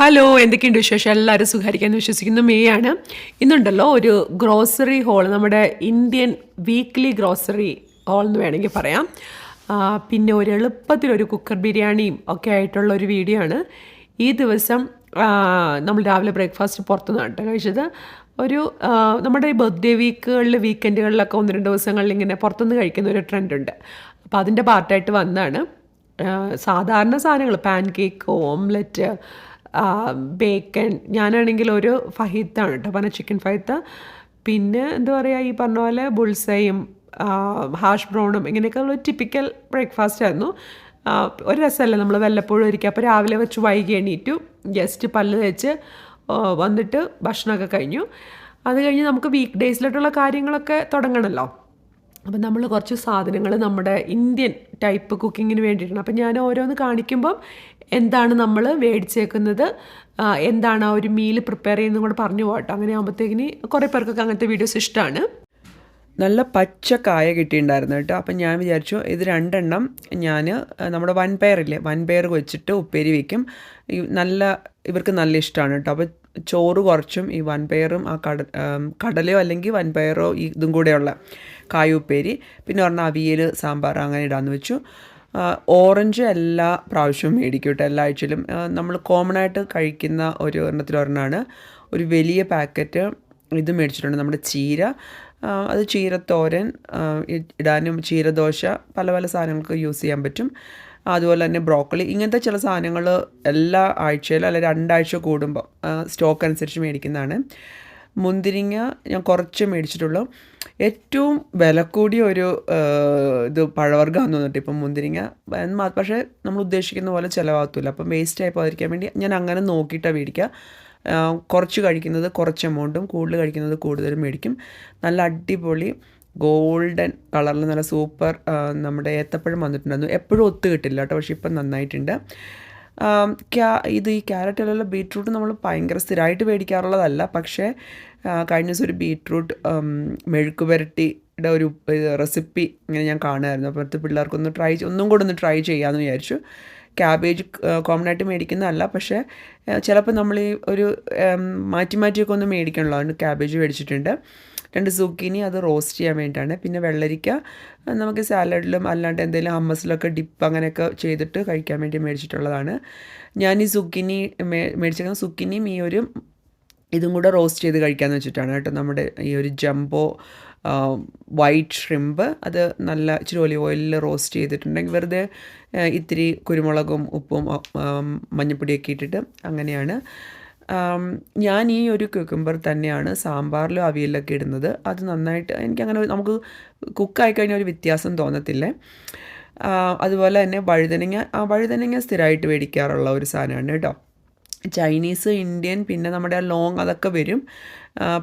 Hello എന്തൊക്കെയുണ്ട് വിശേഷം? എല്ലാവരും സുഖമായിരിക്കാമെന്ന് വിശ്വസിക്കുന്നു. മേ ആണ്. ഇന്നുണ്ടല്ലോ ഒരു ഗ്രോസറി ഹോൾ നമ്മുടെ ഇന്ത്യൻ വീക്ക്ലി ഗ്രോസറി ഹോൾ എന്ന് വേണമെങ്കിൽ പറയാം. പിന്നെ ഒരു എളുപ്പത്തിലൊരു കുക്കർ ബിരിയാണിയും ഒക്കെ ആയിട്ടുള്ള ഒരു വീഡിയോ ആണ്. ഈ ദിവസം നമ്മൾ രാവിലെ ബ്രേക്ക്ഫാസ്റ്റ് പുറത്തുനിന്നാണ് കേട്ടോ കഴിച്ചത്. ഒരു നമ്മുടെ ഈ ബർത്ത്ഡേ വീക്കുകളിൽ വീക്കെൻഡുകളിലൊക്കെ ഒന്ന് രണ്ട് ദിവസങ്ങളിൽ ഇങ്ങനെ പുറത്തുനിന്ന് കഴിക്കുന്ന ഒരു ട്രെൻഡ് ഉണ്ട്. അപ്പോൾ അതിന്റെ പാർട്ടായിട്ട് വന്നതാണ് സാധാരണ സാധനങ്ങൾ പാൻ കേക്ക് ഓംലെറ്റ് ബേക്കൺ ഞാനാണെങ്കിൽ ഒരു ഫഹിത്താണ് കേട്ടോ പറഞ്ഞ ചിക്കൻ ഫഹിത്ത് പിന്നെ എന്താ പറയുക ഈ പറഞ്ഞ പോലെ ബുൾസയും ഹാഷ് ബ്രൗണും ഇങ്ങനെയൊക്കെ ഒരു ടിപ്പിക്കൽ ബ്രേക്ക്ഫാസ്റ്റ് ആയിരുന്നു. ഒരു രസമല്ല നമ്മൾ വല്ലപ്പോഴും ഒരിക്കൽ? അപ്പോൾ രാവിലെ വെച്ച് വൈകി എണീറ്റു. ജസ്റ്റ് പല്ല് തേച്ച് വന്നിട്ട് ഭക്ഷണമൊക്കെ കഴിഞ്ഞു. അത് കഴിഞ്ഞ് നമുക്ക് വീക്ക് ഡേയ്സിലോട്ടുള്ള കാര്യങ്ങളൊക്കെ തുടങ്ങണമല്ലോ അപ്പം നമ്മൾ കുറച്ച് സാധനങ്ങൾ നമ്മുടെ ഇന്ത്യൻ ടൈപ്പ് കുക്കിങ്ങിന് വേണ്ടിയിട്ടാണ്. അപ്പം ഞാൻ ഓരോന്ന് കാണിക്കുമ്പം എന്താണ് നമ്മൾ മേടിച്ചേക്കുന്നത്? എന്താണ് ആ ഒരു മീൽ പ്രിപ്പയർ ചെയ്യുന്നതും കൂടെ പറഞ്ഞു പോകട്ടോ. അങ്ങനെ ആകുമ്പോഴത്തേക്കിന് കുറേ പേർക്കൊക്കെ അങ്ങനത്തെ വീഡിയോസ് ഇഷ്ടമാണ് നല്ല പച്ച കായ കിട്ടിയിട്ടുണ്ടായിരുന്നു കേട്ടോ. അപ്പം ഞാൻ വിചാരിച്ചു ഇത് രണ്ടെണ്ണം ഞാൻ നമ്മുടെ വൻപയറില്ലേ വൻപയർ വെച്ചിട്ട് ഉപ്പേരി വയ്ക്കും നല്ല ഇവർക്ക് നല്ല ഇഷ്ടമാണ് കേട്ടോ. അപ്പോൾ ചോറ് കുറച്ചും ഈ വൻപയറും ആ കട കടലയോ അല്ലെങ്കിൽ വൻപയറോ ഇതും കൂടെയുള്ള കായ ഉപ്പേരി. പിന്നെ പറഞ്ഞാൽ അവിയൽ സാമ്പാർ അങ്ങനെ ഇടാമെന്ന് വെച്ചു. ഓറഞ്ച് എല്ലാ പ്രാവശ്യവും മേടിക്കും കേട്ടോ എല്ലാ ആഴ്ചയിലും നമ്മൾ കോമൺ ആയിട്ട് കഴിക്കുന്ന ഒരു എണ്ണത്തിൽ ഒരെണ്ണമാണ് ഒരു വലിയ പാക്കറ്റ് ഇത് മേടിച്ചിട്ടുണ്ട് നമ്മുടെ ചീര. അത് ചീരത്തോരൻ ഇടാനും ചീരദോശ പല പല സാധനങ്ങൾക്ക് യൂസ് ചെയ്യാൻ പറ്റും. അതുപോലെ തന്നെ ബ്രോക്കളി ഇങ്ങനത്തെ ചില സാധനങ്ങൾ എല്ലാ ആഴ്ചയിലും അല്ലെങ്കിൽ രണ്ടാഴ്ച കൂടുമ്പോൾ സ്റ്റോക്ക് അനുസരിച്ച് മേടിക്കുന്നതാണ്. മുന്തിരിങ്ങ ഞാൻ കുറച്ച് മേടിച്ചിട്ടുള്ളൂ. ഏറ്റവും വില കൂടിയ ഒരു ഇത് പഴവർഗമാണെന്ന് തോന്നിട്ട് ഇപ്പം മുന്തിരിങ്ങ. പക്ഷേ നമ്മൾ ഉദ്ദേശിക്കുന്ന പോലെ ചിലവാകത്തില്ല. അപ്പം വേസ്റ്റ് ആയി പോകാതിരിക്കാൻ വേണ്ടി ഞാൻ അങ്ങനെ നോക്കിയിട്ടാണ് മേടിക്കുക. കുറച്ച് കഴിക്കുന്നത് കുറച്ച് എമൗണ്ടും കൂടുതൽ കഴിക്കുന്നത് കൂടുതലും മേടിക്കും. നല്ല അടിപൊളി ഗോൾഡൻ കളറിൽ നല്ല സൂപ്പർ നമ്മുടെ ഏത്തപ്പഴം വന്നിട്ടുണ്ടായിരുന്നു. എപ്പോഴും ഒത്തു കിട്ടില്ല കേട്ടോ പക്ഷേ ഇപ്പം നന്നായിട്ടുണ്ട്. ക്യാ ഇത് ഈ ക്യാരറ്റ് അല്ലല്ലോ ബീട്രൂട്ട് നമ്മൾ ഭയങ്കര സ്ഥിരമായിട്ട് മേടിക്കാറുള്ളതല്ല. പക്ഷേ കഴിഞ്ഞ ദിവസം ഒരു ബീട്രൂട്ട് മെഴുക്ക് പുരട്ടിയുടെ ഒരു റെസിപ്പി ഇങ്ങനെ ഞാൻ കാണുമായിരുന്നു. അപ്പോഴത്തെ പിള്ളേർക്കൊന്ന് ട്രൈ ഒന്നും കൂടെ ഒന്ന് ട്രൈ ചെയ്യാമെന്ന് വിചാരിച്ചു. ക്യാബേജ് കോമൺ ആയിട്ട് മേടിക്കുന്നതല്ല. പക്ഷേ ചിലപ്പോൾ നമ്മൾ ഈ ഒരു മാറ്റി മാറ്റിയൊക്കെ ഒന്ന് മേടിക്കണമല്ലോ അതുകൊണ്ട് ക്യാബേജ് മേടിച്ചിട്ടുണ്ട്. രണ്ട് സുക്കിനി അത് റോസ്റ്റ് ചെയ്യാൻ വേണ്ടിയിട്ടാണ്. പിന്നെ വെള്ളരിക്ക നമുക്ക് സാലഡിലും അല്ലാണ്ട് എന്തെങ്കിലും ഹമ്മസിലൊക്കെ ഡിപ്പ് അങ്ങനെയൊക്കെ ചെയ്തിട്ട് കഴിക്കാൻ വേണ്ടി മേടിച്ചിട്ടുള്ളതാണ്. ഞാൻ ഈ സുക്കിനി മേ മേടിച്ചിരിക്കുന്ന സുക്കിനിയും ഈ ഒരു ഇതും കൂടെ റോസ്റ്റ് ചെയ്ത് കഴിക്കാമെന്ന് വെച്ചിട്ടാണ് കേട്ടോ നമ്മുടെ ഈ ഒരു ജംബോ വൈറ്റ് ഷ്രിമ്പ് അത് നല്ല ഇച്ചിരി ഒലിവ് ഓയിലിൽ റോസ്റ്റ് ചെയ്തിട്ടുണ്ടെങ്കിൽ വെറുതെ ഇത്തിരി കുരുമുളകും ഉപ്പും മഞ്ഞപ്പൊടിയൊക്കെ ഇട്ടിട്ട് അങ്ങനെയാണ്. ഞാൻ ഈ ഒരു ക്യുക്കുംബർ തന്നെയാണ് സാമ്പാറിലും അവിയലിലൊക്കെ ഇടുന്നത്. അത് നന്നായിട്ട് എനിക്ക് അങ്ങനെ നമുക്ക് കുക്കായി കഴിഞ്ഞാൽ ഒരു വ്യത്യാസം തോന്നത്തില്ലേ? അതുപോലെ തന്നെ വഴുതനങ്ങ ആ വഴുതനങ്ങ സ്ഥിരമായിട്ട് മേടിക്കാറുള്ള ഒരു സാധനമാണ് കേട്ടോ. ചൈനീസ് ഇന്ത്യൻ പിന്നെ നമ്മുടെ ലോങ് അതൊക്കെ വരും.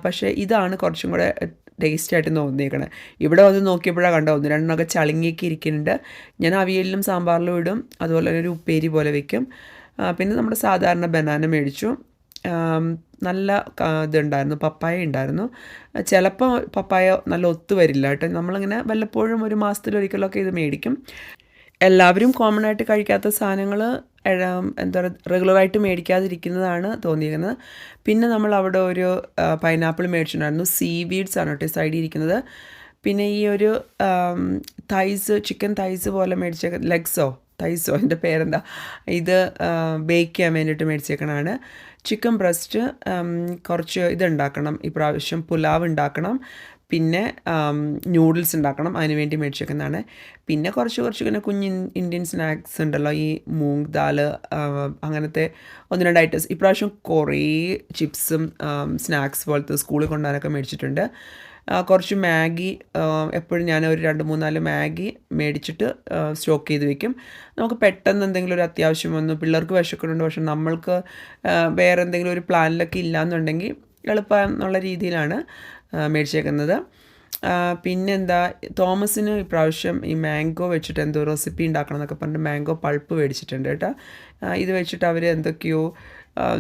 പക്ഷേ ഇതാണ് കുറച്ചും കൂടെ ടേസ്റ്റ് ആയിട്ട് തോന്നിയേക്കണേ ഇവിടെ വന്ന് നോക്കിയപ്പോഴാണ് കണ്ടോ ഒന്ന് രണ്ടെണ്ണമൊക്കെ ചളിങ്ങിയൊക്കെ ഇരിക്കുന്നുണ്ട്. ഞാൻ അവിയലിലും സാമ്പാറിലും ഇടും. അതുപോലെ ഒരു ഉപ്പേരി പോലെ വെക്കും. പിന്നെ നമ്മുടെ സാധാരണ ബനാന മേടിച്ചു. നല്ല ഇതുണ്ടായിരുന്നു പപ്പായ ഉണ്ടായിരുന്നു. ചിലപ്പോൾ പപ്പായ നല്ല ഒത്തു വരില്ല കേട്ടോ. നമ്മളിങ്ങനെ വല്ലപ്പോഴും ഒരു മാസത്തിലൊരിക്കലൊക്കെ ഇത് മേടിക്കും. എല്ലാവരും കോമൺ ആയിട്ട് കഴിക്കാത്ത സാധനങ്ങൾ എന്താ പറയുക റെഗുലറായിട്ട് മേടിക്കാതിരിക്കുന്നതാണ് തോന്നിയിരിക്കുന്നത് പിന്നെ നമ്മൾ അവിടെ ഒരു പൈനാപ്പിൾ മേടിച്ചിട്ടുണ്ടായിരുന്നു. സീ വീഡ്സ് ആണ് കേട്ടോ സൈഡിൽ ഇരിക്കുന്നത്. പിന്നെ ഈ ഒരു തൈസ് ചിക്കൻ തൈസ് പോലെ മേടിച്ച ലെഗ്സോ തൈസോ എന്റെ പേരെന്താ? ഇത് ബേക്ക് ചെയ്യാൻ വേണ്ടിയിട്ട് മേടിച്ചേക്കണതാണ്. ചിക്കൻ ബ്രസ്റ്റ് കുറച്ച് ഇതുണ്ടാക്കണം. ഈ പ്രാവശ്യം പുലാവ് ഉണ്ടാക്കണം. പിന്നെ ന്യൂഡിൽസ് ഉണ്ടാക്കണം. അതിന് വേണ്ടി മേടിച്ചേക്കുന്നതാണ്. പിന്നെ കുറച്ച് കുറച്ച് ഇങ്ങനെ കുഞ്ഞ് ഇന്ത്യൻ സ്നാക്സ് ഉണ്ടല്ലോ. ഈ മൂങ് ദാൽ അങ്ങനത്തെ ഒന്ന് രണ്ട് ഐറ്റംസ് ഇപ്രാവശ്യം കുറേ ചിപ്സും സ്നാക്സ് പോലത്തെ സ്കൂളിൽ കൊണ്ടുപോകാനൊക്കെ മേടിച്ചിട്ടുണ്ട്. കുറച്ച് മാഗി എപ്പോഴും ഞാൻ ഒരു രണ്ട് മൂന്നാൽ മാഗി മേടിച്ചിട്ട് സ്റ്റോക്ക് ചെയ്ത് വെക്കും. നമുക്ക് പെട്ടെന്ന് എന്തെങ്കിലും ഒരു അത്യാവശ്യം വന്നു പിള്ളേർക്ക് വിശക്കുന്നുണ്ട് പക്ഷെ നമ്മൾക്ക് വേറെ എന്തെങ്കിലും ഒരു പ്ലാനിലൊക്കെ ഇല്ലയെന്നുണ്ടെങ്കിൽ എളുപ്പം എന്നുള്ള രീതിയിലാണ് മേടിച്ചേക്കുന്നത്. പിന്നെന്താ തോമസിന് ഇപ്രാവശ്യം ഈ മാംഗോ വെച്ചിട്ട് എന്തോ റെസിപ്പി ഉണ്ടാക്കണം എന്നൊക്കെ പറഞ്ഞിട്ട് മാംഗോ പൾപ്പ് മേടിച്ചിട്ടുണ്ട് കേട്ടോ. ഇത് വെച്ചിട്ട് അവർ എന്തൊക്കെയോ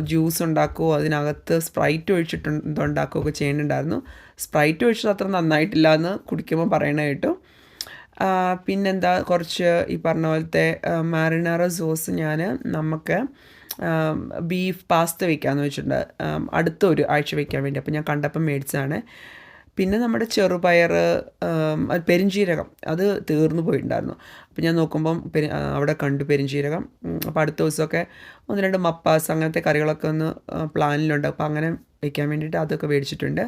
ജ്യൂസ് ഉണ്ടാക്കുകയോ അതിനകത്ത് സ്പ്രൈറ്റ് ഒഴിച്ചിട്ട് ഉണ്ടാക്കുകയൊക്കെ ചെയ്യുന്നുണ്ടായിരുന്നു. സ്പ്രൈറ്റ് ഒഴിച്ചത് അത്ര നന്നായിട്ടില്ല എന്ന് കുടിക്കുമ്പോൾ പറയണ കേട്ടു. പിന്നെന്താ? കുറച്ച് ഈ പറഞ്ഞ പോലത്തെ മാറിനാറ സോസ് ഞാൻ നമുക്ക് ബീഫ് പാസ്ത വയ്ക്കാമെന്ന് വെച്ചിട്ടുണ്ട്. അടുത്ത ഒരു ആഴ്ച വയ്ക്കാൻ വേണ്ടി. അപ്പോൾ ഞാൻ കണ്ടപ്പം മേടിച്ചതാണ്. പിന്നെ നമ്മുടെ ചെറുപയർ പെരിഞ്ജീരകം അത് തീർന്നു പോയിട്ടുണ്ടായിരുന്നു. അപ്പോൾ ഞാൻ നോക്കുമ്പം പെരി അവിടെ കണ്ടു പെരിഞ്ചീരകം. അപ്പോൾ അടുത്ത ദിവസമൊക്കെ ഒന്ന് രണ്ട് മപ്പാസ് അങ്ങനത്തെ കറികളൊക്കെ ഒന്ന് പ്ലാനിലുണ്ട്. അപ്പോൾ അങ്ങനെ വയ്ക്കാൻ വേണ്ടിയിട്ട് അതൊക്കെ മേടിച്ചിട്ടുണ്ട്.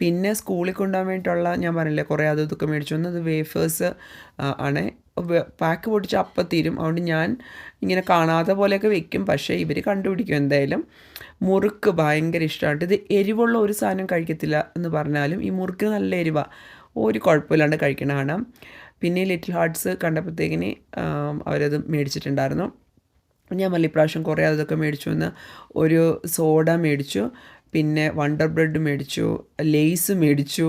പിന്നെ സ്കൂളിൽ കൊണ്ടുപോകാൻ വേണ്ടിയിട്ടുള്ള ഞാൻ പറഞ്ഞില്ലേ കുറേ അതും ഇതൊക്കെ മേടിച്ചു. വന്നത് വേഫേഴ്സ് ആണ്. പാക്ക് പൊട്ടിച്ച് അപ്പം തീരും. അതുകൊണ്ട് ഞാൻ ഇങ്ങനെ കാണാതെ പോലെയൊക്കെ വെക്കും. പക്ഷേ ഇവർ കണ്ടുപിടിക്കും എന്തായാലും. മുറുക്ക് ഭയങ്കര ഇഷ്ടമാണ്. ഇത് എരിവുള്ള ഒരു സാധനം കഴിക്കത്തില്ല എന്ന് പറഞ്ഞാലും ഈ മുറുക്കിന് നല്ല എരിവാണ് ഒരു കുഴപ്പമില്ലാണ്ട് കഴിക്കണ കാണാം. പിന്നെ ലിറ്റിൽ ഹാർട്ട്സ് കണ്ടപ്പോഴത്തേക്കിന് അവരത് മേടിച്ചിട്ടുണ്ടായിരുന്നു. ഞാൻ മല്ലി പ്രാവശ്യം കുറേ അതൊക്കെ മേടിച്ചു വന്ന് ഒരു സോഡ മേടിച്ചു പിന്നെ വണ്ടർ ബ്രെഡ് മേടിച്ചു ലേസ് മേടിച്ചു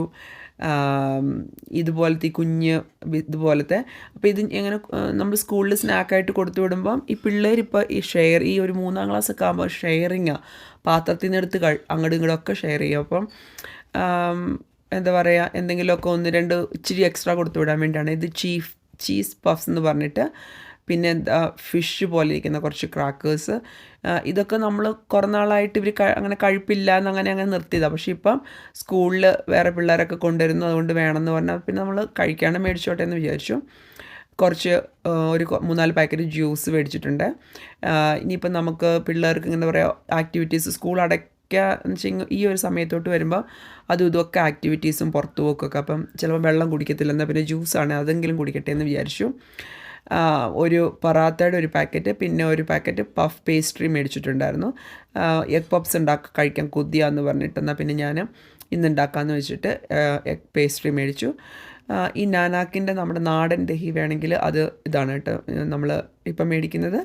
ഇതുപോലത്തെ കുഞ്ഞ് ഇതുപോലത്തെ. അപ്പോൾ ഇത് എങ്ങനെ നമ്മൾ സ്കൂളിൽ സ്നാക്കായിട്ട് കൊടുത്തു വിടുമ്പം ഈ പിള്ളേർ ഇപ്പോൾ ഈ ഷെയർ ഈ ഒരു മൂന്നാം ക്ലാസ് ഒക്കെ ആകുമ്പോൾ ഷെയറിങ്ങാണ് പാത്രത്തിൽ നിന്ന് എടുത്ത് അങ്ങോട്ടും ഇങ്ങോട്ടും ഒക്കെ ഷെയർ ചെയ്യും. അപ്പം എന്താ പറയുക എന്തെങ്കിലുമൊക്കെ ഒന്ന് രണ്ട് ഇച്ചിരി എക്സ്ട്രാ കൊടുത്തു വിടാൻ വേണ്ടിയാണ്. ഇത് ചീഫ് ചീസ് പഫ്സ് എന്ന് പറഞ്ഞിട്ട് പിന്നെ എന്താ ഫിഷ് പോലെ ഇരിക്കുന്ന കുറച്ച് ക്രാക്കേഴ്സ് ഇതൊക്കെ നമ്മൾ കുറേ നാളായിട്ട് ഇവർ അങ്ങനെ കഴിപ്പില്ല എന്ന് അങ്ങനെ അങ്ങനെ നിർത്തിയതാണ് പക്ഷേ ഇപ്പം സ്കൂളിൽ വേറെ പിള്ളേരൊക്കെ കൊണ്ടുവരുന്നു അതുകൊണ്ട് വേണമെന്ന് പറഞ്ഞാൽ പിന്നെ നമ്മൾ കഴിക്കാണ്ട് മേടിച്ചോട്ടെ എന്ന് വിചാരിച്ചു. കുറച്ച് ഒരു മൂന്നാൽ പാക്കറ്റ് ജ്യൂസ് മേടിച്ചിട്ടുണ്ട്. ഇനിയിപ്പം നമുക്ക് പിള്ളേർക്ക് എന്താ പറയുക ആക്ടിവിറ്റീസ് സ്കൂൾ അടയ്ക്കുക എന്ന് വെച്ചാൽ ഈ ഒരു സമയത്തോട്ട് വരുമ്പോൾ അതും ഇതൊക്കെ ആക്ടിവിറ്റീസും പുറത്തു പോക്കൊക്കെ. അപ്പം ചിലപ്പോൾ വെള്ളം കുടിക്കത്തില്ല എന്നാൽ പിന്നെ ജ്യൂസാണ് അതെങ്കിലും കുടിക്കട്ടെ എന്ന് വിചാരിച്ചു. ഒരു പറാത്തയുടെ ഒരു പാക്കറ്റ് പിന്നെ ഒരു പാക്കറ്റ് പഫ് പേസ്ട്രി മേടിച്ചിട്ടുണ്ടായിരുന്നു. എഗ് പപ്സ് ഉണ്ടാക്കി കഴിക്കാൻ കുതിയാന്ന് പറഞ്ഞിട്ട് എന്നാൽ പിന്നെ ഞാൻ ഇന്ന് ഉണ്ടാക്കാമെന്ന് വെച്ചിട്ട് എഗ് പേസ്ട്രി മേടിച്ചു. ഈ നാനാക്കിന്റെ നമ്മുടെ നാടൻ ദഹി വേണമെങ്കിൽ അത് ഇതാണ് കേട്ടോ നമ്മൾ ഇപ്പം മേടിക്കുന്നത്.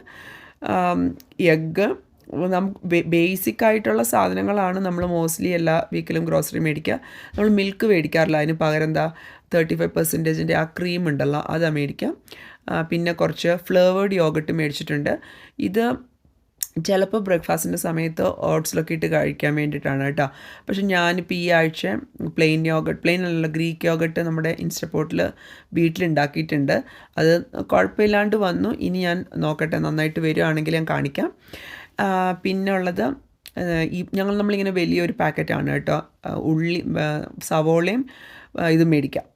എഗ്ഗ് നമുക്ക് ബേസിക് ആയിട്ടുള്ള സാധനങ്ങളാണ് നമ്മൾ മോസ്റ്റ്ലി എല്ലാ വീക്കിലും ഗ്രോസറി മേടിക്കുക. നമ്മൾ മിൽക്ക് മേടിക്കാറില്ല. അതിന് പകരം എന്താ തേർട്ടി ഫൈവ് പെർസെന്റേജിന്റെ ആ ക്രീം ഉണ്ടല്ലോ അതാ മേടിക്കുക പിന്നെ കുറച്ച് ഫ്ലേവേഡ് യോഗട്ട് മേടിച്ചിട്ടുണ്ട്. ഇത് ചിലപ്പോൾ ബ്രേക്ക്ഫാസ്റ്റിന്റെ സമയത്ത് ഓട്സിലൊക്കെ ഇട്ട് കഴിക്കാൻ വേണ്ടിയിട്ടാണ് കേട്ടോ. പക്ഷെ ഞാനിപ്പോൾ ഈ ആഴ്ച പ്ലെയിൻ യോഗട്ട് പ്ലെയിൻ അല്ല ഗ്രീക്ക് യോഗട്ട് നമ്മുടെ ഇൻസ്റ്റപ്പോട്ടിൽ വീട്ടിലുണ്ടാക്കിയിട്ടുണ്ട്. അത് കുഴപ്പമില്ലാണ്ട് വന്നു. ഇനി ഞാൻ നോക്കട്ടെ നന്നായിട്ട് വരികയാണെങ്കിൽ ഞാൻ കാണിക്കാം. ആ, പിന്നെ ഉള്ളത് ആ, ഈ ഞങ്ങൾ നമ്മളിങ്ങനെ വലിയൊരു പാക്കറ്റാണ് കേട്ടോ. ഉള്ളി സവോളയും ഇത് മേടിക്കാം.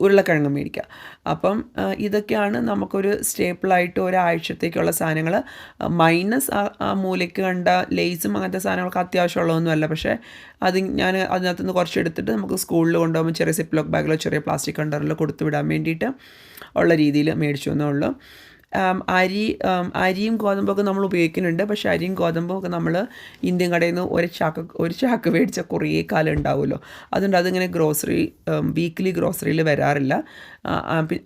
ഉരുളക്കിഴങ്ങ് മേടിക്കുക അപ്പം ഇതൊക്കെയാണ് നമുക്കൊരു സ്റ്റേപ്പിളായിട്ട് ഒരാഴ്ചത്തേക്കുള്ള സാധനങ്ങൾ മൈനസ് ആ മൂലയ്ക്ക് കണ്ട ലേസും അങ്ങനത്തെ സാധനങ്ങൾക്ക് അത്യാവശ്യമുള്ളതൊന്നുമല്ല. പക്ഷേ അത് ഞാൻ അതിനകത്ത് നിന്ന് കുറച്ച് എടുത്തിട്ട് നമുക്ക് സ്കൂളിൽ കൊണ്ടുപോകുമ്പോൾ ചെറിയ സിപ്ലോക്ക് ബാഗിലോ ചെറിയ പ്ലാസ്റ്റിക് കണ്ടറിലോ കൊടുത്തു വിടാൻ വേണ്ടിയിട്ട് ഉള്ള രീതിയിൽ മേടിച്ചു എന്നേ ഉള്ളൂ. അരി അരിയും ഗോതമ്പൊക്കെ നമ്മൾ ഉപയോഗിക്കുന്നുണ്ട്. പക്ഷേ അരിയും ഗോതമ്പും ഒക്കെ നമ്മൾ ഇന്ത്യൻ കടയിൽ നിന്ന് ഒരു ചാക്ക് ഒരു ചാക്ക് മേടിച്ച കുറേ കാലം ഉണ്ടാവുമല്ലോ. അതുകൊണ്ട് അതിങ്ങനെ ഗ്രോസറി വീക്ക്ലി ഗ്രോസറിയിൽ വരാറില്ല.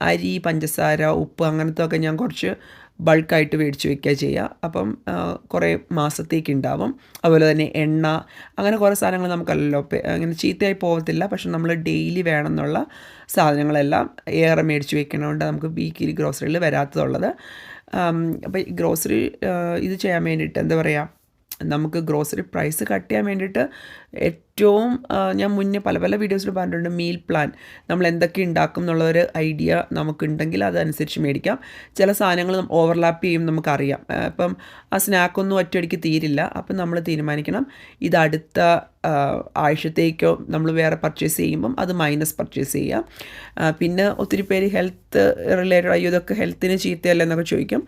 അരി പഞ്ചസാര ഉപ്പ് അങ്ങനത്തെ ഒക്കെ ഞാൻ കുറച്ച് ബൾക്കായിട്ട് മേടിച്ച് വയ്ക്കുക ചെയ്യുക അപ്പം കുറേ മാസത്തേക്ക് ഉണ്ടാവും അതുപോലെ തന്നെ എണ്ണ അങ്ങനെ കുറേ സാധനങ്ങൾ നമുക്കല്ലല്ലോ അങ്ങനെ ചീത്തയായി പോകത്തില്ല പക്ഷെ നമ്മൾ ഡെയിലി വേണം എന്നുള്ള സാധനങ്ങളെല്ലാം ഏറെ മേടിച്ച് വയ്ക്കണതുകൊണ്ട് നമുക്ക് വീക്കിലി ഗ്രോസറിയിൽ വരാത്തതുള്ളത്. അപ്പോൾ ഗ്രോസറി ഇത് ചെയ്യാൻ വേണ്ടിയിട്ട് എന്താ പറയുക നമുക്ക് ഗ്രോസറി പ്രൈസ് കട്ട് ചെയ്യാൻ വേണ്ടിയിട്ട് ഏറ്റവും ഞാൻ മുന്നേ പല പല വീഡിയോസിൽ പറഞ്ഞിട്ടുണ്ട് മീൽ പ്ലാൻ നമ്മൾ എന്തൊക്കെ ഉണ്ടാക്കും എന്നുള്ളൊരു ഐഡിയ നമുക്കുണ്ടെങ്കിൽ അതനുസരിച്ച് മേടിക്കാം. ചില സാധനങ്ങൾ ഓവർലാപ്പ് ചെയ്യും നമുക്കറിയാം. അപ്പം ആ സ്നാക്കൊന്നും ഒറ്റയടിക്ക് തീരില്ല. അപ്പം നമ്മൾ തീരുമാനിക്കണം ഇത് അടുത്ത ആഴ്ചത്തേക്കോ നമ്മൾ വേറെ പർച്ചേസ് ചെയ്യുമ്പം അത് മൈനസ് പർച്ചേസ് ചെയ്യാം. പിന്നെ ഒത്തിരി പേര് ഹെൽത്ത് റിലേറ്റഡ് അയ്യോ ഇതൊക്കെ ഹെൽത്തിന് ചീത്തയല്ല എന്നൊക്കെ ചോദിക്കും.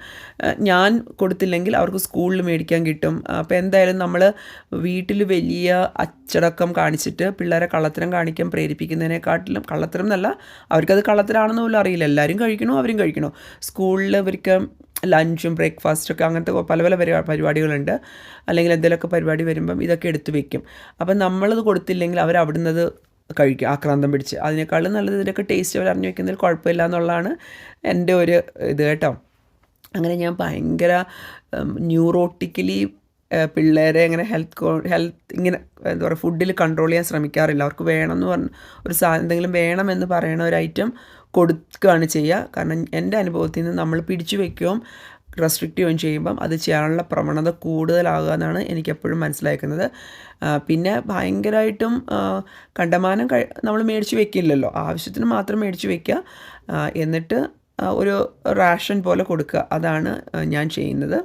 ഞാൻ കൊടുത്തില്ലെങ്കിൽ അവർക്ക് സ്കൂളിൽ മേടിക്കാൻ കിട്ടും. അപ്പോൾ എന്തായാലും നമ്മൾ വീട്ടിൽ വലിയ അച്ചടക്കം കാണിച്ചിട്ട് പിള്ളേരെ കള്ളത്തരം കാണിക്കാൻ പ്രേരിപ്പിക്കുന്നതിനെക്കാട്ടിലും കള്ളത്തരം എന്നല്ല അവർക്കത് കള്ളത്തരാണെന്ന് പോലും അറിയില്ല. എല്ലാവരും കഴിക്കണോ? അവരും കഴിക്കണോ? സ്കൂളിൽ ഇവർക്ക് ലഞ്ചും ബ്രേക്ക്ഫാസ്റ്റും ഒക്കെ അങ്ങനത്തെ പല പല പരിപാ പരിപാടികളുണ്ട്. അല്ലെങ്കിൽ എന്തെങ്കിലുമൊക്കെ പരിപാടി വരുമ്പം ഇതൊക്കെ എടുത്തു വെക്കും. അപ്പം നമ്മളത് കൊടുത്തില്ലെങ്കിൽ അവർ അവിടുന്ന് അത് കഴിക്കും ആക്രാന്തം പിടിച്ച്. അതിനേക്കാളും നല്ലത് ഇതിന്റെയൊക്കെ ടേസ്റ്റ് അവർ അറിഞ്ഞു വെക്കുന്നതിൽ കുഴപ്പമില്ല എന്നുള്ളതാണ് എന്റെ ഒരു ഇത് കേട്ടോ. അങ്ങനെ ഞാൻ ഭയങ്കര ന്യൂറോട്ടിക്കലി പിള്ളേരെ ഇങ്ങനെ ഹെൽത്ത് ഹെൽത്ത് ഇങ്ങനെ എന്താ പറയുക ഫുഡിൽ കൺട്രോൾ ചെയ്യാൻ ശ്രമിക്കാറില്ല. അവർക്ക് വേണമെന്ന് പറഞ്ഞ ഒരു സാധനം എന്തെങ്കിലും വേണമെന്ന് പറയണ ഒരു ഐറ്റം കൊടുക്കുകയാണ് ചെയ്യുക. കാരണം എന്റെ അനുഭവത്തിൽ നിന്ന് നമ്മൾ പിടിച്ചു വയ്ക്കുകയും റെസ്ട്രിക്റ്റ് ചെയ്യുകയും ചെയ്യുമ്പം അത് ചെയ്യാനുള്ള പ്രവണത കൂടുതലാകുക എന്നാണ് എനിക്കെപ്പോഴും മനസ്സിലാക്കുന്നത്. പിന്നെ ഭയങ്കരമായിട്ടും കണ്ടമാനം നമ്മൾ മേടിച്ച് വെക്കില്ലല്ലോ. ആവശ്യത്തിന് മാത്രം മേടിച്ച് വെക്കുക. എന്നിട്ട് ഒരു റാഷൻ പോലെ കൊടുക്കുക. അതാണ് ഞാൻ ചെയ്യുന്നത്.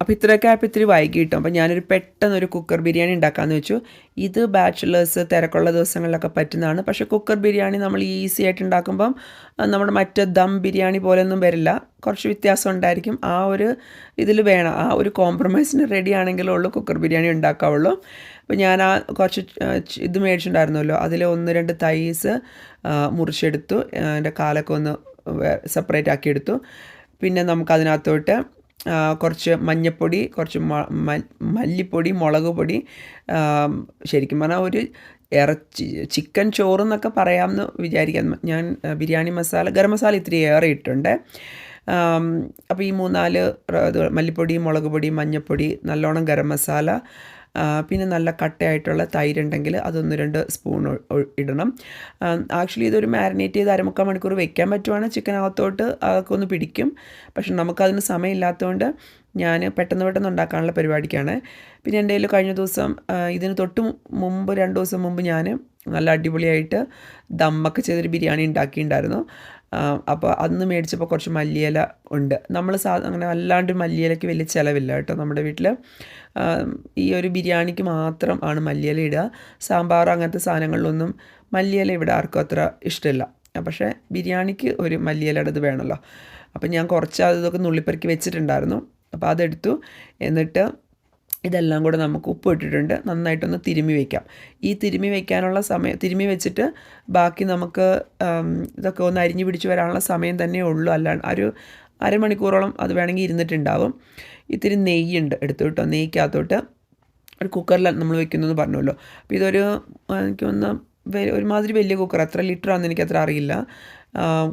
അപ്പോൾ ഇത്രയൊക്കെ ആയപ്പോൾ ഇത്തിരി വൈകി കിട്ടും അപ്പോൾ ഞാനൊരു പെട്ടെന്ന് ഒരു കുക്കർ ബിരിയാണി ഉണ്ടാക്കാമെന്ന് വെച്ചു. ഇത് ബാച്ചിലേഴ്സ് തിരക്കുള്ള ദിവസങ്ങളിലൊക്കെ പറ്റുന്നതാണ്. പക്ഷേ കുക്കർ ബിരിയാണി നമ്മൾ ഈസി ആയിട്ട് ഉണ്ടാക്കുമ്പം നമ്മുടെ മറ്റ് ദം ബിരിയാണി പോലെയൊന്നും വരില്ല. കുറച്ച് വ്യത്യാസം ഉണ്ടായിരിക്കും. ആ ഒരു ഇതിൽ വേണം. ആ ഒരു കോംപ്രമൈസിന് റെഡി ആണെങ്കിലേ ഉള്ളൂ കുക്കർ ബിരിയാണി ഉണ്ടാക്കാവുള്ളൂ. അപ്പോൾ ഞാൻ ആ കുറച്ച് ഇത് മേടിച്ചിട്ടുണ്ടായിരുന്നല്ലോ. അതിൽ ഒന്ന് രണ്ട് തൈസ് മുറിച്ചെടുത്തു. എന്റെ കാലൊക്കെ ഒന്ന് സെപ്പറേറ്റ് ആക്കി എടുത്തു പിന്നെ നമുക്ക് അതിനകത്തോട്ട് ആ, കുറച്ച് മഞ്ഞപ്പൊടി കുറച്ച് മല്ലിപ്പൊടി മുളക് പൊടി ശരിക്കും പറഞ്ഞാൽ ഒരു ഇറച്ചി ചിക്കൻ ചോറ് എന്നൊക്കെ പറയാമെന്ന് വിചാരിക്കാം ഞാൻ ബിരിയാണി മസാല ഗരം മസാല ഇത്തിരി ഏറെ ഇട്ടുണ്ട് അപ്പോൾ ഈ മൂന്നാൽ മല്ലിപ്പൊടി മുളക് പൊടി മഞ്ഞൾപ്പൊടി നല്ലോണം ഗരം മസാല പിന്നെ നല്ല കട്ടയായിട്ടുള്ള തൈരുണ്ടെങ്കിൽ അതൊന്ന് രണ്ട് സ്പൂൺ ഇടണം. ആക്ച്വലി ഇതൊരു മാരിനേറ്റ് ചെയ്ത് അരമുക്കാൽ മണിക്കൂർ വെക്കാൻ പറ്റുവാണെങ്കിൽ ചിക്കനകത്തോട്ട് അതൊക്കെ ഒന്ന് പിടിക്കും. പക്ഷെ നമുക്കതിന് സമയമില്ലാത്തതുകൊണ്ട് ഞാൻ പെട്ടെന്ന് പെട്ടെന്ന് ഉണ്ടാക്കാനുള്ള പരിപാടിക്കാണ്. പിന്നെ എന്റെ കയ്യിൽ കഴിഞ്ഞ ദിവസം ഇതിന് തൊട്ട് മുമ്പ് രണ്ട് ദിവസം മുമ്പ് ഞാൻ നല്ല അടിപൊളിയായിട്ട് ദമ്മൊക്കെ ചെയ്തൊരു ബിരിയാണി ഉണ്ടാക്കിയിട്ടുണ്ടായിരുന്നു. അപ്പോൾ അന്ന് മേടിച്ചപ്പോൾ കുറച്ച് മല്ലിയില ഉണ്ട്. നമ്മൾ സാ അങ്ങനെ അല്ലാണ്ട് മല്ലിയിലയ്ക്ക് വലിയ ചിലവില്ല കേട്ടോ നമ്മുടെ വീട്ടിൽ ഈ ഒരു ബിരിയാണിക്ക് മാത്രം ആണ് മല്ലിയില ഇടുക. സാമ്പാർ അങ്ങനത്തെ സാധനങ്ങളിലൊന്നും മല്ലിയില ഇവിടെ ആർക്കും അത്ര ഇഷ്ടമില്ല പക്ഷേ ബിരിയാണിക്ക് ഒരു മല്ലിയിലയുടെ ഇത് വേണമല്ലോ അപ്പം ഞാൻ കുറച്ച് അതൊക്കെ നുള്ളിപ്പെറുക്കി വെച്ചിട്ടുണ്ടായിരുന്നു. അപ്പോൾ അതെടുത്തു. എന്നിട്ട് ഇതെല്ലാം കൂടെ നമുക്ക് ഉപ്പ് ഇട്ടിട്ടുണ്ട്. നന്നായിട്ടൊന്ന് തിരുമ്മി വയ്ക്കാം ഈ തിരുമ്മി വയ്ക്കാനുള്ള സമയം തിരുമ്മി വെച്ചിട്ട് ബാക്കി നമുക്ക് ഇതൊക്കെ ഒന്ന് അരിഞ്ഞു പിടിച്ച് വരാനുള്ള സമയം തന്നെ ഉള്ളൂ. അല്ലാണ്ട് ഒരു അരമണിക്കൂറോളം അത് വേണമെങ്കിൽ ഇരുന്നിട്ടുണ്ടാവും. ഇത്തിരി നെയ്യുണ്ട് എടുത്തു കിട്ടോ. നെയ്ക്കകത്തോട്ട് ഒരു കുക്കറിൽ നമ്മൾ വെക്കുന്നതെന്ന് പറഞ്ഞല്ലോ. അപ്പോൾ ഇതൊരു എനിക്ക് ഒന്ന് ഒരുമാതിരി വലിയ കുക്കർ എത്ര ലിറ്ററാണെന്ന് ആണെന്ന് എനിക്ക് അത്ര അറിയില്ല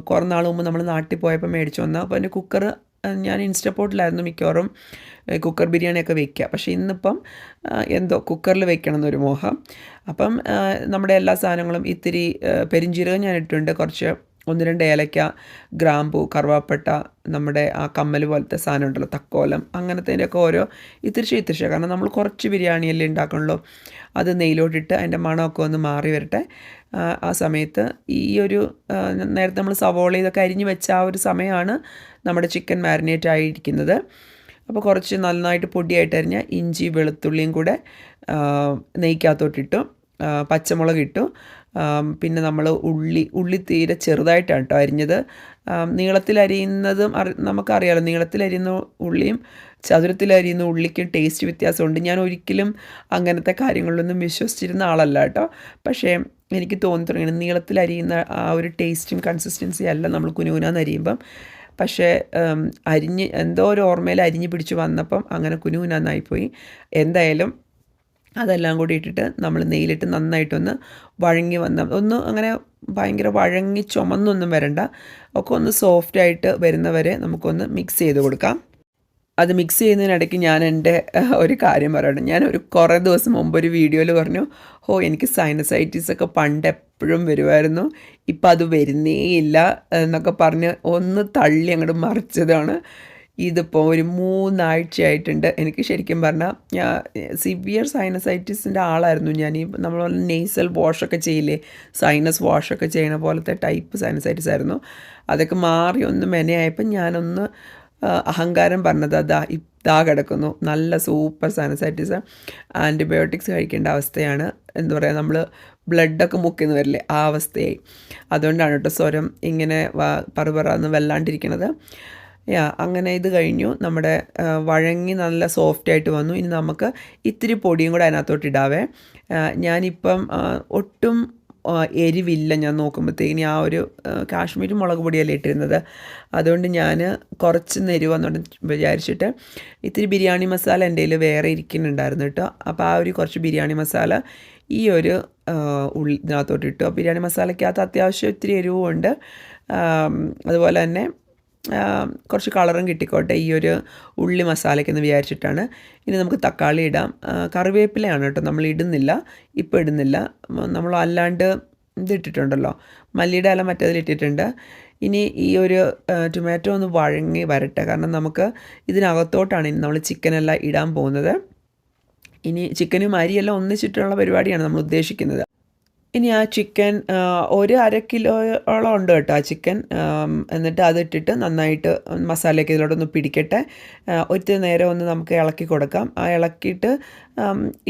കുറേ നാൾ മുമ്പ് നമ്മൾ നാട്ടിൽ പോയപ്പോൾ മേടിച്ചു വന്ന. അപ്പോൾ എന്റെ കുക്കർ ഞാൻ ഇൻസ്റ്റപ്പോട്ടിലായിരുന്നു മിക്കവാറും കുക്കർ ബിരിയാണിയൊക്കെ വെക്കുക പക്ഷേ ഇന്നിപ്പം എന്തോ കുക്കറിൽ വെക്കണം എന്നൊരു മോഹം. അപ്പം നമ്മുടെ എല്ലാ സാധനങ്ങളും ഇത്തിരി പെരിഞ്ചീരകം ഞാൻ ഇട്ടിട്ടുണ്ട്. കുറച്ച് ഒന്ന് രണ്ട് ഏലക്ക ഗ്രാമ്പു കറുവാപ്പട്ട നമ്മുടെ ആ കമ്മൽ പോലത്തെ സാധനം ഉണ്ടല്ലോ തക്കോലം അങ്ങനത്തേന്റെയൊക്കെ ഓരോ ഇത്തിരിച്ച ഇത്തിരിച്ച കാരണം നമ്മൾ കുറച്ച് ബിരിയാണിയല്ലേ ഉണ്ടാക്കണല്ലോ അത് നെയ്യിലോട്ടിട്ട് അതിന്റെ മണമൊക്കെ ഒന്ന് മാറി വരട്ടെ. ആ, സമയത്ത് ഈ ഒരു നേരത്തെ നമ്മൾ സവോള ഇതൊക്കെ അരിഞ്ഞ് വെച്ച ആ ഒരു സമയമാണ് നമ്മുടെ ചിക്കൻ മാരിനേറ്റ് ആയിരിക്കുന്നത്. അപ്പോൾ കുറച്ച് നന്നായിട്ട് പൊടിയായിട്ട് അരിഞ്ഞ ഇഞ്ചി വെളുത്തുള്ളിയും കൂടെ നെയ്ക്കകത്തോട്ടിട്ടു പച്ചമുളക് ഇട്ടു. പിന്നെ നമ്മൾ ഉള്ളി ഉള്ളി തീരെ ചെറുതായിട്ടാണ് കേട്ടോ അരിഞ്ഞത്. നീളത്തിൽ അരിയുന്നതും അറി നമുക്കറിയാലോ നീളത്തിൽ അരിയുന്ന ഉള്ളിയും ചതുരത്തിൽ അരിയുന്ന ഉള്ളിക്കും ടേസ്റ്റ് വ്യത്യാസമുണ്ട്. ഞാൻ ഒരിക്കലും അങ്ങനത്തെ കാര്യങ്ങളിലൊന്നും വിശ്വസിച്ചിരുന്ന ആളല്ല കേട്ടോ പക്ഷേ എനിക്ക് തോന്നി തുടങ്ങി നീളത്തിൽ അരിയുന്ന ആ ഒരു ടേസ്റ്റും കൺസിസ്റ്റൻസി അല്ല നമ്മൾ കുനുകുനാന്ന് അരിയുമ്പം. പക്ഷേ അരിഞ്ഞ് എന്തോ ഒരു ഓർമ്മയിൽ അരിഞ്ഞ് പിടിച്ച് വന്നപ്പം അങ്ങനെ കുനുകുനാന്നായിപ്പോയി എന്തായാലും അതെല്ലാം കൂടി ഇട്ടിട്ട് നമ്മൾ നെയ്യിലിട്ട് നന്നായിട്ടൊന്ന് വഴങ്ങി വന്ന ഒന്ന് അങ്ങനെ ഭയങ്കര വഴങ്ങി ചുമന്നൊന്നും വരണ്ട. ഒക്കെ ഒന്ന് സോഫ്റ്റായിട്ട് വരുന്നവരെ നമുക്കൊന്ന് മിക്സ് ചെയ്ത് കൊടുക്കാം. അത് മിക്സ് ചെയ്യുന്നതിനിടയ്ക്ക് ഞാൻ എന്റെ ഒരു കാര്യം പറയണം ഞാൻ ഒരു കുറേ ദിവസം മുമ്പ് ഒരു വീഡിയോയിൽ പറഞ്ഞു ഓ എനിക്ക് സൈനസൈറ്റീസ് ഒക്കെ പണ്ട് എപ്പോഴും വരുമായിരുന്നു. ഇപ്പം അത് വരുന്നേ ഇല്ല എന്നൊക്കെ പറഞ്ഞ് ഒന്ന് തള്ളി അങ്ങോട്ട് മറിച്ചതാണ്. ഇതിപ്പോൾ ഒരു മൂന്നാഴ്ചയായിട്ടുണ്ട്. എനിക്ക് ശരിക്കും പറഞ്ഞാൽ ഞാൻ സിവിയർ സൈനസൈറ്റിസിന്റെ ആളായിരുന്നു ഞാൻ. ഈ നമ്മൾ നെയ്സൽ വാഷൊക്കെ ചെയ്യില്ലേ സൈനസ് വാഷൊക്കെ ചെയ്യണ പോലത്തെ ടൈപ്പ് സൈനസൈറ്റിസ് ആയിരുന്നു. അതൊക്കെ മാറി ഒന്ന് മെനയായപ്പോൾ ഞാനൊന്ന് അഹങ്കാരം പറഞ്ഞത് അതാ ഇതാ കിടക്കുന്നു. നല്ല സൂപ്പർ സാനസൈറ്റിസ്. ആന്റിബയോട്ടിക്സ് കഴിക്കേണ്ട അവസ്ഥയാണ്. എന്താ പറയുക നമ്മൾ ബ്ലഡൊക്കെ മുക്കിന്ന് വരില്ലേ ആ അവസ്ഥയായി. അതുകൊണ്ടാണ് കേട്ടോ സ്വരം ഇങ്ങനെ പറ പറുപറാന്ന് വല്ലാണ്ടിരിക്കണത്. യാ അങ്ങനെ ഇത് കഴിഞ്ഞു. നമ്മുടെ വഴങ്ങി നല്ല സോഫ്റ്റ് ആയിട്ട് വന്നു. ഇനി നമുക്ക് ഇത്തിരി പൊടിയും കൂടെ അതിനകത്തോട്ട് ഇടാവേ. ഞാനിപ്പം ഒട്ടും എരിവില്ല ഞാൻ നോക്കുമ്പോഴത്തേക്കിനി ആ ഒരു കാശ്മീരി മുളക് പൊടിയല്ലേ ഇട്ടിരുന്നത്. അതുകൊണ്ട് ഞാൻ കുറച്ച് എരിവെന്നുകൊണ്ട് വിചാരിച്ചിട്ട് ഇത്തിരി ബിരിയാണി മസാല എന്റെ കയ്യിൽ വേറെ ഇരിക്കുന്നുണ്ടായിരുന്നു കേട്ടോ. അപ്പോൾ ആ ഒരു കുറച്ച് ബിരിയാണി മസാല ഈ ഒരു ഉള്ളി ഇതിനകത്തോട്ട് ഇട്ടു. ബിരിയാണി മസാലയ്ക്കകത്ത് അത്യാവശ്യം ഇത്തിരി എരിവുമുണ്ട് അതുപോലെ തന്നെ കുറച്ച് കളറും കിട്ടിക്കോട്ടെ. ഈ ഒരു ഉള്ളി മസാലയ്ക്കെന്ന് വിചാരിച്ചിട്ടാണ്. ഇനി നമുക്ക് തക്കാളി ഇടാം. കറിവേപ്പിലയാണ് കേട്ടോ. നമ്മൾ ഇടുന്നില്ല. ഇപ്പോൾ ഇടുന്നില്ല. നമ്മൾ അല്ലാണ്ട് ഇതിട്ടിട്ടുണ്ടല്ലോ മല്ലിയുടെ ഇല മറ്റേതിൽ ഇട്ടിട്ടുണ്ട്. ഇനി ഈ ഒരു ടൊമാറ്റോ ഒന്ന് വഴങ്ങി വരട്ടെ. കാരണം നമുക്ക് ഇതിനകത്തോട്ടാണ് ഇനി നമ്മൾ ചിക്കനെല്ലാം ഇടാൻ പോകുന്നത്. ഇനി ചിക്കനും അരിയെല്ലാം ഒന്നിച്ചിട്ടുള്ള പരിപാടിയാണ് നമ്മൾ ഉദ്ദേശിക്കുന്നത്. ഇനി ആ ചിക്കൻ ഒരു അര കിലോയോളം ഉണ്ട് കേട്ടോ ആ ചിക്കൻ. എന്നിട്ട് അതിട്ടിട്ട് നന്നായിട്ട് മസാലയൊക്കെ ഇതിലോട്ടൊന്ന് പിടിക്കട്ടെ. ഒത്തിരി നേരം ഒന്ന് നമുക്ക് ഇളക്കി കൊടുക്കാം. ആ ഇളക്കിയിട്ട്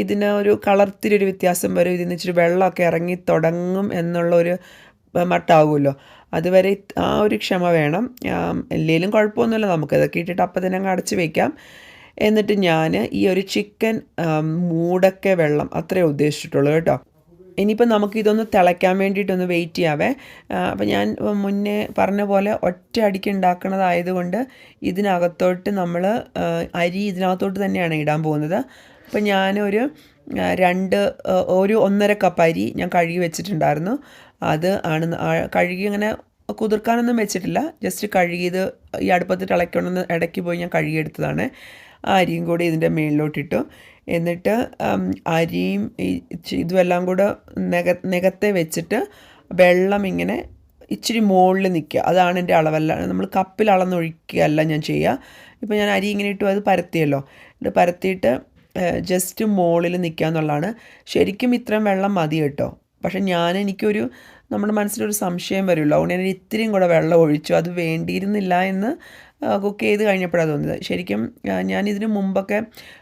ഇതിന് ഒരു കളർത്തിരി ഒരു വ്യത്യാസം വരും. ഇതിന് ഇച്ചിരി വെള്ളമൊക്കെ ഇറങ്ങി തുടങ്ങും എന്നുള്ളൊരു മട്ടാവുമല്ലോ. അതുവരെ ആ ഒരു ക്ഷമ വേണം. എല്ലേലും കുഴപ്പമൊന്നുമില്ല. നമുക്കതൊക്കെ ഇട്ടിട്ട് അപ്പം തന്നെ അങ്ങ് അടച്ച് വയ്ക്കാം എന്നിട്ട് ഞാൻ ഈ ഒരു ചിക്കൻ മൂടൊക്കെ വെള്ളം അത്രേ ഉദ്ദേശിച്ചിട്ടുള്ളൂ കേട്ടോ. ഇനിയിപ്പോൾ നമുക്ക് ഇതൊന്ന് തിളയ്ക്കാൻ വേണ്ടിയിട്ടൊന്ന് വെയിറ്റ് ചെയ്യാവേ. അപ്പോൾ ഞാൻ മുന്നേ പറഞ്ഞ പോലെ ഒറ്റ അടിക്ക് ഉണ്ടാക്കണതായതുകൊണ്ട് ഇതിനകത്തോട്ട് നമ്മൾ അരി ഇതിനകത്തോട്ട് തന്നെയാണ് ഇടാൻ പോകുന്നത്. അപ്പോൾ ഞാനൊരു രണ്ട് ഒരു ഒന്നര കപ്പ് അരി ഞാൻ കഴുകി വെച്ചിട്ടുണ്ടായിരുന്നു. അത് ആണ് കഴുകി അങ്ങനെ കുതിർക്കാനൊന്നും വെച്ചിട്ടില്ല. ജസ്റ്റ് കഴുകിയത് ഈ അടുപ്പത്ത് തിളയ്ക്കണമെന്ന് ഇടയ്ക്ക് പോയി ഞാൻ കഴുകിയെടുത്തതാണ് ആ അരിയും കൂടി ഇതിന്റെ മേളിലോട്ടിട്ടു. എന്നിട്ട് അരിയും ഈ ഇതുമെല്ലാം കൂടെ നിക നികത്തെ വെച്ചിട്ട് വെള്ളം ഇങ്ങനെ ഇച്ചിരി മുകളിൽ നിൽക്കുക. അതാണ് എന്റെ അളവല്ല നമ്മൾ കപ്പിൽ അളന്നൊഴിക്കുകയല്ല ഞാൻ ചെയ്യുക. ഇപ്പോൾ ഞാൻ അരി ഇങ്ങനെ ഇട്ടു അത് പരത്തിയല്ലോ. ഇത് പരത്തിയിട്ട് ജസ്റ്റ് മുകളിൽ നിൽക്കുക എന്നുള്ളതാണ്. ശരിക്കും ഇത്രയും വെള്ളം മതി കേട്ടോ. പക്ഷെ ഞാൻ എനിക്കൊരു നമ്മുടെ മനസ്സിലൊരു സംശയം വരുമല്ലോ. അതുകൊണ്ട് ഞാൻ ഇത്തിരിയും കൂടെ വെള്ളം ഒഴിച്ചു. അത് വേണ്ടിയിരുന്നില്ല എന്ന് കുക്ക് ചെയ്ത് കഴിഞ്ഞപ്പോഴാണ് തോന്നിയത്. ശരിക്കും ഞാൻ ഇതിന് മുമ്പൊക്കെ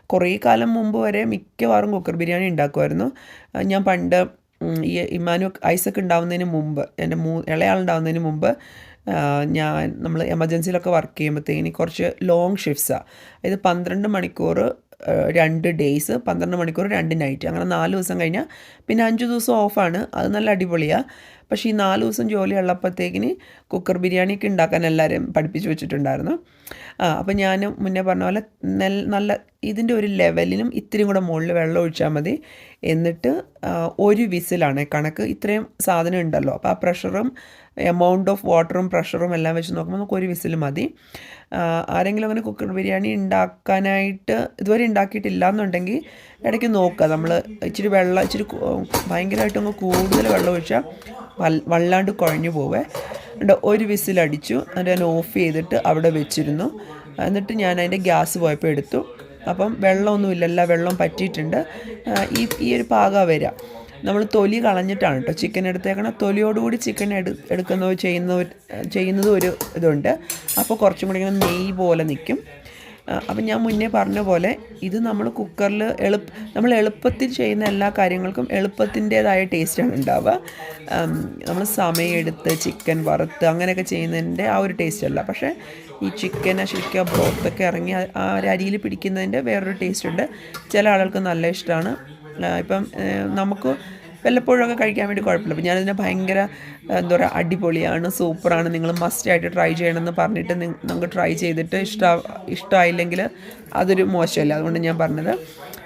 കുറേ കാലം മുമ്പ് വരെ മിക്കവാറും കുക്കർ ബിരിയാണി ഉണ്ടാക്കുമായിരുന്നു. ഞാൻ പണ്ട് ഈ ഇമാനു ഐസക്ക് ഉണ്ടാവുന്നതിന് മുമ്പ് എന്റെ മൂ ഇളയാളുണ്ടാവുന്നതിന് മുമ്പ് ഞാൻ നമ്മൾ എമർജൻസിയിലൊക്കെ വർക്ക് ചെയ്യുമ്പോഴത്തേക്കിനി കുറച്ച് ലോങ് ഷിഫ്റ്റ്സാണ് അതായത് പന്ത്രണ്ട് മണിക്കൂർ രണ്ട് ഡേയ്സ് പന്ത്രണ്ട് മണിക്കൂർ രണ്ട് നൈറ്റ്. അങ്ങനെ നാല് ദിവസം കഴിഞ്ഞാൽ പിന്നെ അഞ്ച് ദിവസം ഓഫാണ്. അത് നല്ല അടിപൊളിയാണ് പക്ഷേ ഈ നാല് ദിവസം ജോലി ഉള്ളപ്പോഴത്തേക്കിന് കുക്കർ ബിരിയാണിയൊക്കെ ഉണ്ടാക്കാൻ എല്ലാവരും പഠിപ്പിച്ച് വെച്ചിട്ടുണ്ടായിരുന്നു. ആ അപ്പോൾ ഞാൻ മുന്നേ പറഞ്ഞ പോലെ നല്ല ഇതിന്റെ ഒരു ലെവലിനും ഇത്തിരി കൂടെ മുകളിൽ വെള്ളം ഒഴിച്ചാൽ മതി. എന്നിട്ട് ഒരു വിസിലാണ്. കണക്ക് ഇത്രയും സാധനം ഉണ്ടല്ലോ. അപ്പോൾ ആ പ്രഷറും എമൗണ്ട് ഓഫ് വാട്ടറും പ്രഷറും എല്ലാം വെച്ച് നോക്കുമ്പോൾ നമുക്ക് ഒരു വിസിൽ മതി. ആരെങ്കിലും അങ്ങനെ കുക്കർ ബിരിയാണി ഉണ്ടാക്കാനായിട്ട് ഇതുവരെ ഉണ്ടാക്കിയിട്ടില്ല എന്നുണ്ടെങ്കിൽ ഇടയ്ക്ക് നോക്കുക. നമ്മൾ ഇച്ചിരി വെള്ളം ഇച്ചിരി ഭയങ്കരമായിട്ട് അങ്ങ് കൂടുതൽ വെള്ളം ഒഴിച്ചാൽ വല്ലാണ്ട് കുഴഞ്ഞു പോവേ. ഒരു വിസിലടിച്ചു എന്നിട്ട് ഞാൻ ഓഫ് ചെയ്തിട്ട് അവിടെ വെച്ചിരുന്നു. എന്നിട്ട് ഞാൻ അതിന്റെ ഗ്യാസ് പോയപ്പോൾ എടുത്തു. അപ്പം വെള്ളമൊന്നുമില്ലല്ല വെള്ളം പറ്റിയിട്ടുണ്ട്. ഈ ഈ ഒരു പാകം വരിക നമ്മൾ തൊലി കളഞ്ഞിട്ടാണ് കേട്ടോ ചിക്കൻ എടുത്തേക്കണം തൊലിയോടുകൂടി ചിക്കൻ എടു എടുക്കുന്ന ചെയ്യുന്നവർ ചെയ്യുന്നതും ഒരു ഇതുണ്ട്. അപ്പോൾ കുറച്ചും കൂടി ഇങ്ങനെ നെയ്യ് പോലെ നിൽക്കും അപ്പം ഞാൻ മുന്നേ പറഞ്ഞ പോലെ ഇത് നമ്മൾ കുക്കറിൽ എളു നമ്മൾ എളുപ്പത്തിൽ ചെയ്യുന്ന എല്ലാ കാര്യങ്ങൾക്കും എളുപ്പത്തിന്റേതായ ടേസ്റ്റാണ് ഉണ്ടാവുക. നമ്മൾ സമയമെടുത്ത് ചിക്കൻ വറുത്ത് അങ്ങനെയൊക്കെ ചെയ്യുന്നതിന്റെ ആ ഒരു ടേസ്റ്റ് അല്ല. പക്ഷേ ഈ ചിക്കൻ ശരിക്കും ബ്രോത്തൊക്കെ ഇറങ്ങി ആ- ഒരു അരിയിൽ പിടിക്കുന്നതിന്റെ വേറൊരു ടേസ്റ്റ് ഉണ്ട്. ചില ആളുകൾക്ക് നല്ല ഇഷ്ടമാണ്. ഇപ്പം നമുക്ക് വല്ലപ്പോഴൊക്കെ കഴിക്കാൻ വേണ്ടി കുഴപ്പമില്ല. അപ്പോൾ ഞാനതിനെ ഭയങ്കര എന്താ പറയുക അടിപൊളിയാണ് സൂപ്പറാണ്. നിങ്ങൾ മസ്റ്റായിട്ട് ട്രൈ ചെയ്യണമെന്ന് പറഞ്ഞിട്ട് നമുക്ക് ട്രൈ ചെയ്തിട്ട് ഇഷ്ട ഇഷ്ടമായില്ലെങ്കിൽ അതൊരു മോശമല്ല. അതുകൊണ്ട് ഞാൻ പറഞ്ഞത്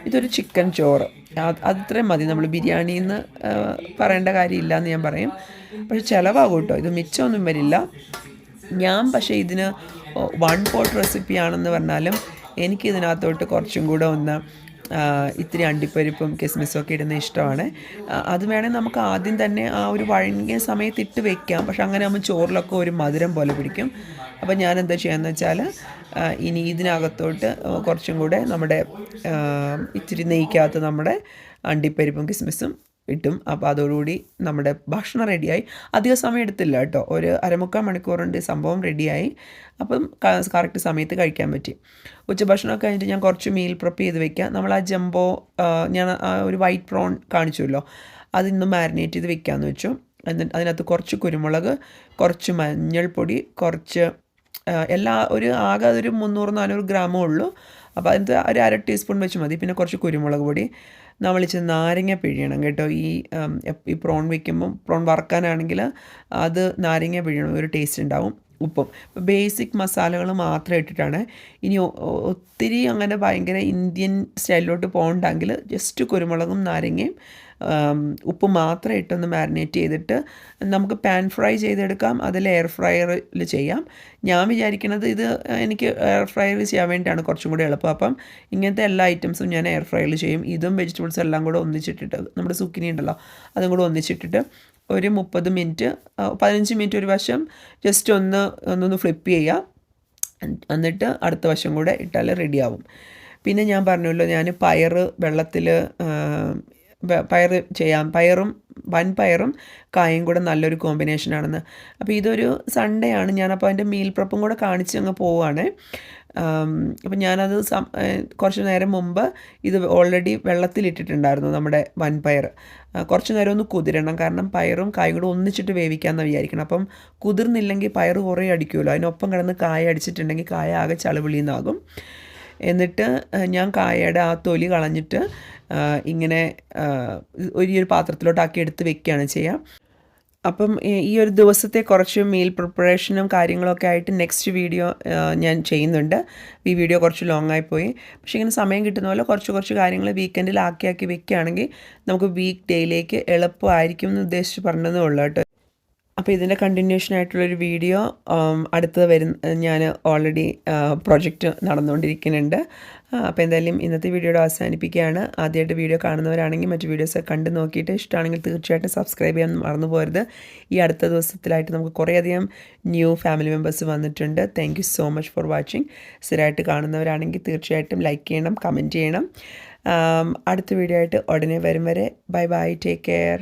ഇതൊരു ചിക്കൻ ചോറ്. അത് അത്രയും മതി. നമ്മൾ ബിരിയാണി എന്ന് പറയേണ്ട കാര്യമില്ല എന്ന് ഞാൻ പറയും. പക്ഷെ ചിലവാകും കേട്ടോ. ഇത് മിച്ചമൊന്നും വരില്ല. ഞാൻ പക്ഷേ ഇതിന് വൺ പോട്ട് റെസിപ്പി ആണെന്ന് പറഞ്ഞാലും എനിക്കിതിനകത്തോട്ട് കുറച്ചും കൂടെ ഒന്ന് ഇത്തിരി അണ്ടിപ്പരിപ്പും കിസ്മിസും ഒക്കെ ഇടുന്ന ഇഷ്ടമാണ്. അത് വേണമെങ്കിൽ നമുക്ക് ആദ്യം തന്നെ ആ ഒരു വഴങ്ങിയ സമയത്ത് ഇട്ട് വെക്കാം. പക്ഷെ അങ്ങനെ ആകുമ്പോൾ ചോറിലൊക്കെ ഒരു മധുരം പോലെ പിടിക്കും. അപ്പോൾ ഞാൻ എന്താ ചെയ്യാന്ന് വെച്ചാൽ ഇനി ഇതിനകത്തോട്ട് കുറച്ചും കൂടെ നമ്മുടെ ഇത്തിരി നെയ്ക്കകത്ത് നമ്മുടെ അണ്ടിപ്പരിപ്പും കിസ്മിസും ഇട്ടും. അപ്പോൾ അതോടുകൂടി നമ്മുടെ ഭക്ഷണം റെഡിയായി. അധിക സമയം എടുത്തില്ല കേട്ടോ. ഒരു അരമുക്കാൽ മണിക്കൂറുണ്ട് സംഭവം റെഡിയായി. അപ്പം കറക്റ്റ് സമയത്ത് കഴിക്കാൻ പറ്റി. ഉച്ചഭക്ഷണമൊക്കെ കഴിഞ്ഞിട്ട് ഞാൻ കുറച്ച് മീൽ പ്രിപ്പ് ചെയ്ത് വെക്കാം നമ്മൾ ആ ജംബോ ഞാൻ ഒരു വൈറ്റ് പ്രോൺ കാണിച്ചുവല്ലോ. അതിന്ന് മാരിനേറ്റ് ചെയ്ത് വെക്കാമെന്ന് വെച്ചു. എന്നിട്ട് അതിനകത്ത് കുറച്ച് കുരുമുളക് കുറച്ച് മഞ്ഞൾപ്പൊടി കുറച്ച് എല്ലാ ഒരു ആകെ അതൊരു മുന്നൂറ് നാനൂറ് ഗ്രാമേ ഉള്ളൂ. അപ്പോൾ അതിനകത്ത് ഒരു അര ടീസ്പൂൺ വെച്ച് മതി. പിന്നെ കുറച്ച് കുരുമുളക് പൊടി നമ്മൾ ഇച്ചിരി നാരങ്ങ പിഴിയണം കേട്ടോ. ഈ ഈ പ്രോൺ വയ്ക്കുമ്പം പ്രോൺ വറക്കാനാണെങ്കിൽ അത് നാരങ്ങ പിഴിയണം. ഒരു ടേസ്റ്റ് ഉണ്ടാവും. ഉപ്പും. ബേസിക് മസാലകൾ മാത്രം ഇട്ടിട്ടാണ്. ഇനി ഒത്തിരി അങ്ങനെ ഭയങ്കര ഇന്ത്യൻ സ്റ്റൈലിലോട്ട് പോകണ്ടെങ്കിൽ ജസ്റ്റ് കുരുമുളകും നാരങ്ങയും ഉപ്പ് മാത്രം ഇട്ടൊന്ന് മാരിനേറ്റ് ചെയ്തിട്ട് നമുക്ക് പാൻ ഫ്രൈ ചെയ്തെടുക്കാം. അതിൽ എയർ ഫ്രയറിൽ ചെയ്യാം. ഞാൻ വിചാരിക്കുന്നത് ഇത് എനിക്ക് എയർ ഫ്രയറിൽ ചെയ്യാൻ വേണ്ടിയിട്ടാണ് കുറച്ചും കൂടി എളുപ്പം. അപ്പം ഇങ്ങനത്തെ എല്ലാ ഐറ്റംസും ഞാൻ എയർ ഫ്രയറിൽ ചെയ്യും. ഇതും വെജിറ്റബിൾസും എല്ലാം കൂടെ ഒന്നിച്ചിട്ടിട്ട് നമ്മുടെ സുക്കിനി ഉണ്ടല്ലോ അതും കൂടെ ഒന്നിച്ചിട്ടിട്ട് ഒരു മുപ്പത് മിനിറ്റ് പതിനഞ്ച് മിനിറ്റ് ഒരു വശം ജസ്റ്റ് ഒന്ന് ഒന്നൊന്ന് ഫ്ലിപ്പ് ചെയ്യുക എന്നിട്ട് അടുത്ത വശം കൂടെ ഇട്ടാൽ റെഡിയാവും പിന്നെ ഞാൻ പറഞ്ഞല്ലോ ഞാൻ പയർ വെള്ളത്തിൽ പ- പയറ് ചെയ്യാം. പയറും വൻ പയറും കായും കൂടെ നല്ലൊരു കോമ്പിനേഷനാണെന്ന് അപ്പോൾ ഇതൊരു സൺഡേ ആണ്. ഞാനപ്പോൾ അതിന്റെ മീൽ പ്രപ്പും കൂടെ കാണിച്ച് അങ്ങ് പോവുകയാണ് അപ്പം ഞാനത് കുറച്ച് നേരം മുമ്പ് ഇത് ഓൾറെഡി വെള്ളത്തിലിട്ടിട്ടുണ്ടായിരുന്നു നമ്മുടെ വൻ പയർ കുറച്ച് നേരം ഒന്ന് കുതിരണം. കാരണം പയറും കായും കൂടെ ഒന്നിച്ചിട്ട് വേവിക്കാമെന്ന് വിചാരിക്കണം. അപ്പം കുതിർന്നില്ലെങ്കിൽ പയർ കുറേ അടിക്കുമല്ലോ അതിനൊപ്പം കിടന്ന് കായ അടിച്ചിട്ടുണ്ടെങ്കിൽ കായ ആകെ ചളിവിളിന്നാകും എന്നിട്ട് ഞാൻ കായയുടെ ആ തൊലി കളഞ്ഞിട്ട് ഇങ്ങനെ ഒരു ഒരു പാത്രത്തിലോട്ടാക്കി എടുത്ത് വെക്കുകയാണ് ചെയ്യുക. അപ്പം ഈ- ഒരു ദിവസത്തെ കുറച്ച് മീൽ പ്രിപ്പറേഷനും കാര്യങ്ങളൊക്കെ ആയിട്ട് നെക്സ്റ്റ് വീഡിയോ ഞാൻ ചെയ്യുന്നുണ്ട്. ഈ വീഡിയോ കുറച്ച് ലോങ് ആയിപ്പോയി പക്ഷേ ഇങ്ങനെ സമയം കിട്ടുന്ന പോലെ കുറച്ച് കുറച്ച് കാര്യങ്ങൾ വീക്കെൻഡിൽ ആക്കി ആക്കി വെക്കുകയാണെങ്കിൽ നമുക്ക് വീക്ക് ഡേയിലേക്ക് എളുപ്പമായിരിക്കും എന്ന് ഉദ്ദേശിച്ച് പറഞ്ഞതേ ഉള്ളൂ കേട്ടോ. അപ്പോൾ ഇതിന്റെ കണ്ടിന്യൂഷൻ ആയിട്ടുള്ളൊരു വീഡിയോ അടുത്തത് വരുന്ന ഞാൻ ഓൾറെഡി പ്രൊജക്റ്റ് നടന്നുകൊണ്ടിരിക്കുന്നുണ്ട് അപ്പോൾ എന്തായാലും ഇന്നത്തെ വീഡിയോയുടെ അവസാനിപ്പിക്കുകയാണ്. ആദ്യമായിട്ട് വീഡിയോ കാണുന്നവരാണെങ്കിൽ മറ്റു വീഡിയോസ് കണ്ട് നോക്കിയിട്ട് ഇഷ്ടമാണെങ്കിൽ തീർച്ചയായിട്ടും സബ്സ്ക്രൈബ് ചെയ്യാൻ മറന്നു പോരുത് ഈ അടുത്ത ദിവസത്തിലായിട്ട് നമുക്ക് കുറേയധികം ന്യൂ ഫാമിലി മെമ്പേഴ്സ് വന്നിട്ടുണ്ട്. Thank so much for watching സ്ഥിരമായിട്ട് കാണുന്നവരാണെങ്കിൽ തീർച്ചയായിട്ടും ലൈക്ക് ചെയ്യണം കമന്റ് ചെയ്യണം. അടുത്ത വീഡിയോ ആയിട്ട് ഉടനെ വരും വരെ. Bye bye take care